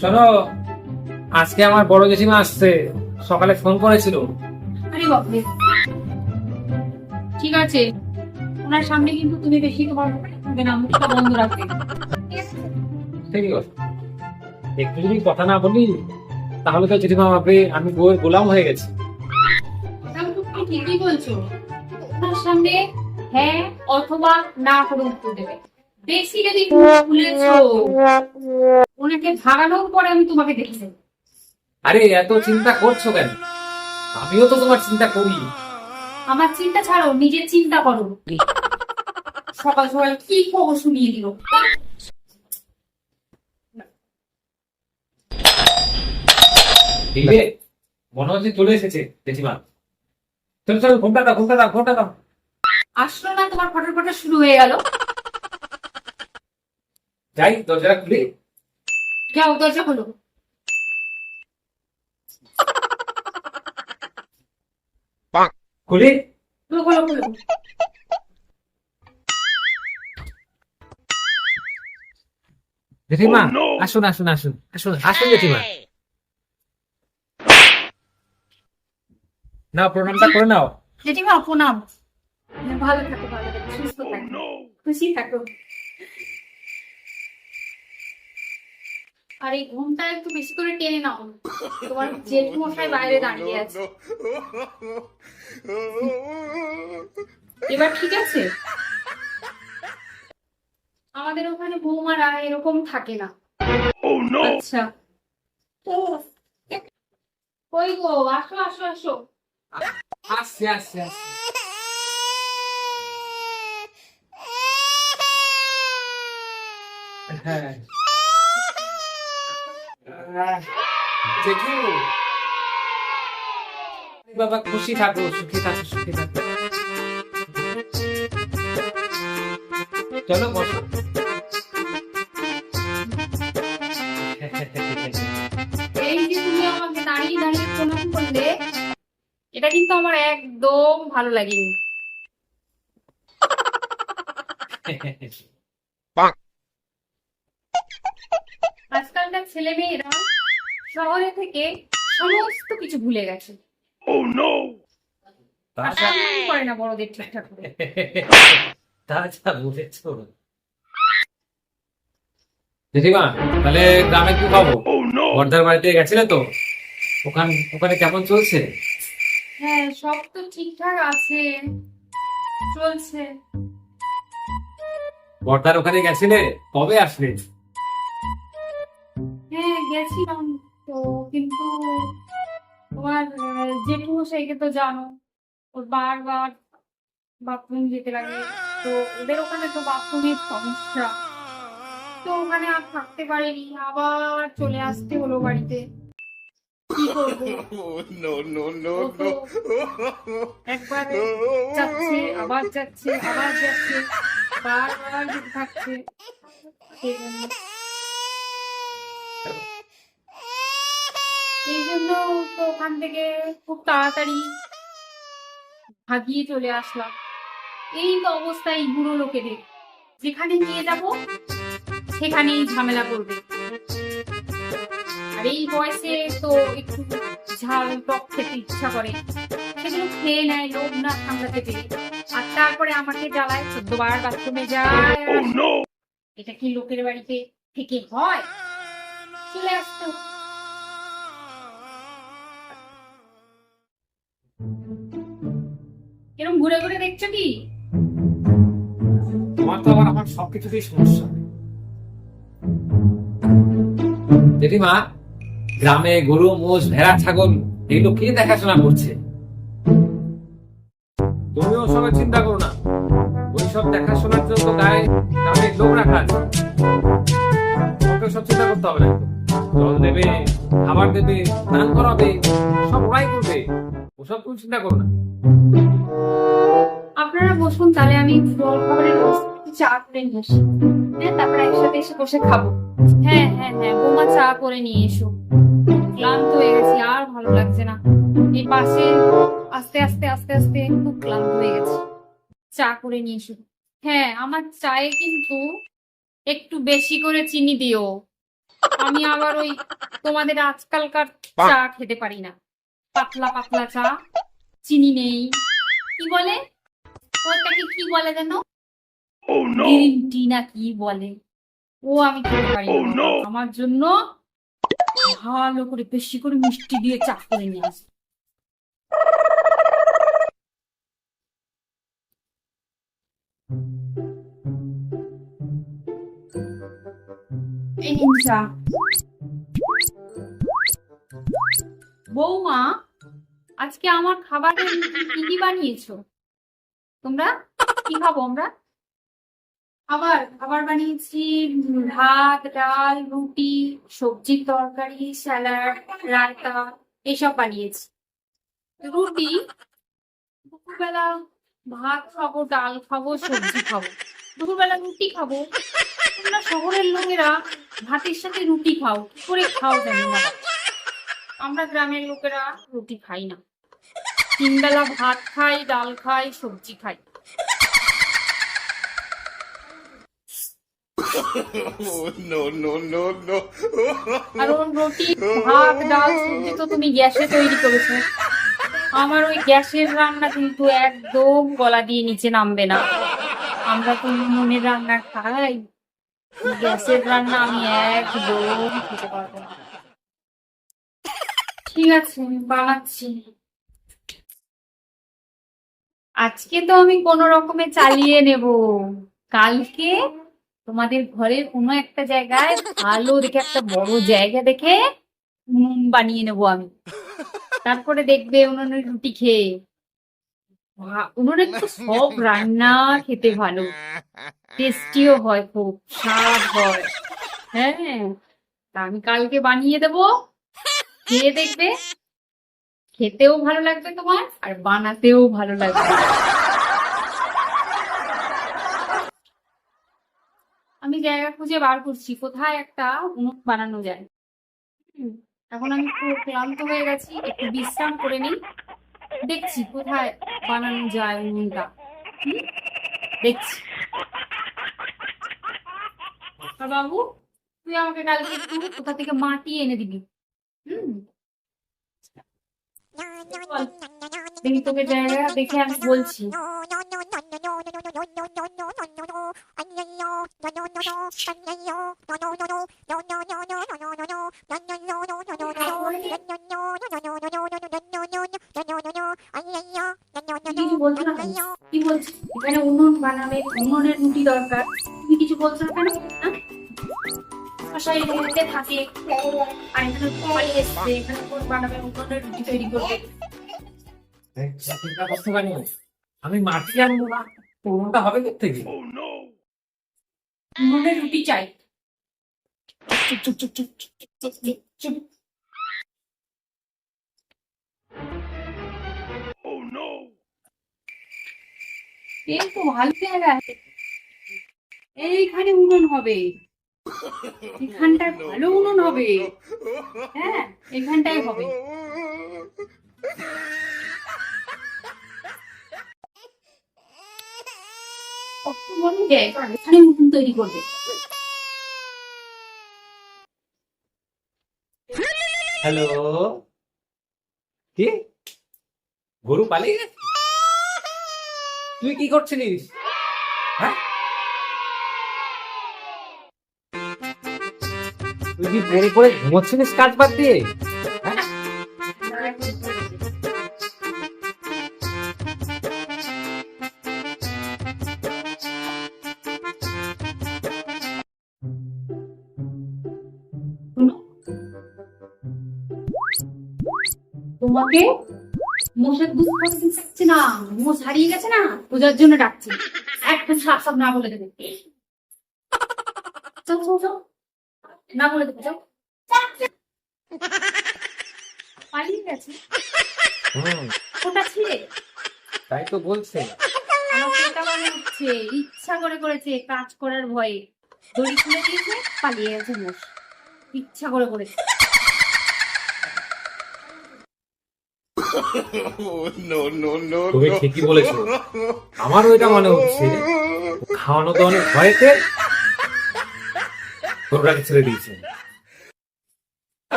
শোনো আজকে আমার বড় জেঠিমা আসছে সকালে ফোন করেছিল। আরে বাপরে। ঠিক আছে ওনার সামনে কিন্তু তুমি বেশি তোমার হবে না মুখটা বন্ধ রাখবে। ঠিক আছে। একটু যদি কথা না বলি তাহলে তো জেঠিমা ভাববে আমি বউয়ের গোলাম হয়ে গেছি। তুমি ঠিকই বলছো। ওনার সামনে হ্যাঁ অথবা না করে উত্তর দেবে। বেশি যদি ভুলেছো ওনাকে ভাগানোর পরে আমি তোমাকে দেখেছি। আরে এত চিন্তা করছ কেন? আমিও তো তোমার চিন্তা করি। আমার চিন্তা ছাড়ো নিজের চিন্তা করো। সকাল সকাল কি খবর শুনিয়ে দিল? দিলে মনে হচ্ছে চলে এসেছে জেঠিমা। চলো চলো ঘুমটা দাও ঘুমটা দাও ঘুমটা দাও। আসলো না তোমার ফটো ফটো শুরু হয়ে গেল। যাই দরজাটা খুলে। যাও দরজা হলো খুলে। খুলো খুলো খুলো। জেঠিমা আসুন আসুন আসুন আসুন আসুন জেঠিমা। নাও প্রণামটা করে নাও। জেঠিমা প্রণাম। ভালো থাকো ভালো থাকো সুস্থ থাকো। খুশি থাকো। আর এই ঘুমটা একটু বেশি করে টেনে নাও। তোমার জেঠ মশাই বাইরে দাঁড়িয়ে আছে। এবার ঠিক আছে? আমাদের ওখানে বৌমারা এরকম থাকে না। আচ্ছা। কই গো আসো আসো আসো। আসছে আসছে আসছে। হ্যাঁ। জেঠু বাবা খুশি থাকো সুখী থাকো সুখী থাকো। চলো বসো। এই যে তুমি আমাকে দাঁড়িয়ে দাঁড়িয়ে প্রণাম করলে এটা কিন্তু আমার একদম ভালো লাগেনি। ছেলে মেয়েরা শহরে থেকে সমস্ত কিছু ভুলে গেছে। সম্মান করে না বড়দের ঠিকঠাক করে। তা যা বলেছ। জেঠিমা তাহলে গ্রামে কি খাব বর্দার বাড়িতে গেছিলে তো? ওখান ওখানে কেমন চলছে? হ্যাঁ সব তো ঠিকঠাক আছে। চলছে। বর্দার ওখানে গেছিলে? কবে আসলে? গেছিলাম তো কিন্তু তোমার জেঠু সেইকে তো জানো ওর বারবার বাথরুম যেতে লাগে তো ওদের ওখানে তো বাথরুমের সমস্যা। তো ওখানে আর থাকতে পারিনি আবার চলে আসতে হলো বাড়িতে। কি করব? একবার যাচ্ছে আবার যাচ্ছে আবার যাচ্ছে বারবার থাকছে। সেই জন্য। এই জন্য তো ওখান থেকে খুব তাড়াতাড়ি ভাগিয়ে চলে আসলাম। এই তো অবস্থা এই বুড়ো লোকেদের। যেখানে নিয়ে যাব সেখানেই ঝামেলা করবে। আর এই বয়সে তো একটু ঝাল টক খেতে ইচ্ছা করে। সেগুলো খেয়ে নেয় লোভ না সামলাতে পেরে। আর তারপরে আমাকে জ্বালায় চোদ্দবার বাথরুমে যায়। এটা কি লোকের বাড়িতে থেকে হয়? চলে আসতো। ঘুরে ঘুরে দেখছ কি? তোমার তো আবার আমার সবকিছুতেই সমস্যা। জেঠিমা, গ্রামে গরু, মোষ, ভেড়া, ছাগল, এগুলো কে দেখাশোনা করছে? তুমি ওসবের চিন্তা করো না। ওইসব দেখাশোনার জন্য গায়ে গ্রামে লোক রাখা আছে। তোমাকে সব চিন্তা করতে হবে না। জল দেবে, খাবার দেবে, স্নান করাবে, সব ওরাই করবে। ওসব তুমি চিন্তা করো না। আপনারা বসুন, তাহলে আমি চা করে নিয়ে আসি। হ্যাঁ তারপরে একসাথে এসে বসে খাব। হ্যাঁ হ্যাঁ হ্যাঁ বৌমা চা করে নিয়ে এসো। ক্লান্ত হয়ে গেছি, আর ভালো লাগছে না। এই পাশে আস্তে আস্তে আস্তে আস্তে খুব ক্লান্ত হয়ে গেছি। চা করে নিয়ে এসো। হ্যাঁ আমার চায়ে কিন্তু একটু বেশি করে চিনি দিও। আমি আবার ওই তোমাদের আজকালকার চা খেতে পারি না। পাতলা পাতলা চা চিনি নেই। কি বলে? ওটাকে কি বলে যেন? গ্রিন টি না কি বলে? ও আমি খেতে পারি আমার জন্য ভালো করে বেশি করে মিষ্টি দিয়ে চা করে নিয়ে আসবে। এই চা। বৌমা, আজকে আমার খাবারে কি কি বানিয়েছো? তোমরা? কি খাব আমরা? আবার খাবার বানিয়েছি, ভাত, ডাল, রুটি, সবজির তরকারি, স্যালাড, রায়তা, এসব বানিয়েছি। রুটি, দুপুরবেলা ভাত খাব, ডাল খাব, সবজি খাব। দুপুরবেলা রুটি খাব। তোমরা শহরের লোকেরা ভাতের সাথে রুটি খাও। কি করে খাও জানি না। আমরা গ্রামের লোকেরা রুটি খাই না। তিন বেলা ভাত খাই ডাল খাই সবজি খাই. কারণ রুটি ভাত ডাল সবজি তো তুমি গ্যাসে তৈরি করেছ। আমার ওই গ্যাসের রান্না কিন্তু একদম গলা দিয়ে নিচে নামবে না। আমরা তো মনের রান্না খাই। গ্যাসের রান্না আমি একদম খেতে পারব না। ঠিক আছে, আমি বানাচ্ছি। আজকে তো আমি কোনো রকমে চালিয়ে নেব। কালকে তোমাদের ঘরের কোনো একটা জায়গায় ভালো দেখে, একটা বড় জায়গা দেখে উনুন বানিয়ে নেব আমি। তারপরে দেখবে উনুনের রুটি খেয়ে। ভা- উনুনে তো সব রান্না খেতে ভালো। টেস্টিও হয়, খুব স্বাদ হয়। হ্যাঁ তা আমি কালকে বানিয়ে দেব। খেয়ে দেখবে। খেতেও ভালো লাগবে তোমার, আর বানাতেও ভালো লাগবে। আমি জায়গা খুঁজে বার করছি, কোথায় একটা উনুন বানানো যায়। এখন আমি খুব ক্লান্ত হয়ে গেছি, একটু বিশ্রাম করে নিই। দেখছি কোথায় বানানো যায় উনুনটা। দেখছি। বাবু তুই আমাকে কালকে একটু কোথা থেকে মাটি এনে দিবি? দেখি তোকে জায়গা দেখে আমি বলছি। কিছু বলছো না? কি বলছিস? এখানে উনুন বানাবে, উনুনের রুটি দরকার। তুমি কিছু বলছো না রুটিতে থাকে। আর এখানে পালিয়ে এসছে এখানে কোন বানাবে উনুনের রুটি তৈরি করবে। চিন্তা পারি আমি মাটি আনব না পুরোটা হবে থেকে উনুনের রুটি চাই। চুপ চুপ চুপ চুপ চুপ চুপ চুপ এই তো ভালো জায়গা। এইখানে উনুন হবে। এখানটায় ভালো উনুন হবে। হ্যাঁ এখানটায় হবে। কত বড় জায়গা এখানে উনুন তৈরি করবে। হ্যালো? কি? গরু পালিয়ে গেছে? তুই কি করছিলিস? তুই কি পড়ে পড়ে ঘুমোচ্ছিলিস কাজ বাদ দিয়ে? তোমাকে মোষের দুধ খাওয়াতে দিচ্ছে না। মোষ হারিয়ে গেছে না, পূজার জন্য ডাকছি। একদম সাপ সাপ না বলে দেবে। চল চল চল। না বলে দেবে পালিয়ে গেছে। ওটা ছিঁড়ে। তাই তো বলছে। এটা মনে হচ্ছে ইচ্ছা করে করেছে কাজ করার ভয়ে। দড়ি খুলে দিয়েছে পালিয়ে গেছে মোষ ইচ্ছা করে করেছে। তুমি ঠিকই বলেছ। আমারও এটা মনে হচ্ছে। খাওয়ানো তো অনেক ভয়েতে। গরুটাকে ছেড়ে দিয়েছে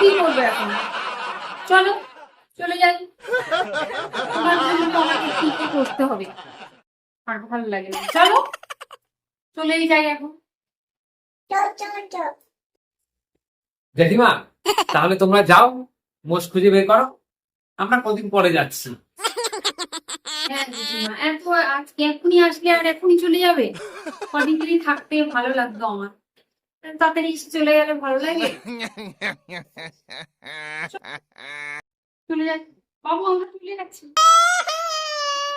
কি করবে এখন? চলো চলে যাই। তোমার জন্য তো আমাকে কি কি করতে হবে? আর ভালো লাগে না। চলো চলেই যাই এখন। জেঠিমা তাহলে তোমরা যাও মোষ খুঁজে বের করো। আমরা কদিন পরে যাচ্ছি। হ্যাঁ এত আজকে এখনই আসলে আর এখনই চলে যাবে? কদিন থাকতে ভালো লাগতো আমার। তাড়াতাড়ি চলে গেলে ভালো লাগে? চলে যাচ্ছে বাবু, আমরা চলে যাচ্ছি।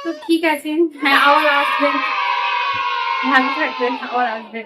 তো ঠিক আছে হ্যাঁ আবার আসবেন ভালো থাকবেন, আবার আসবেন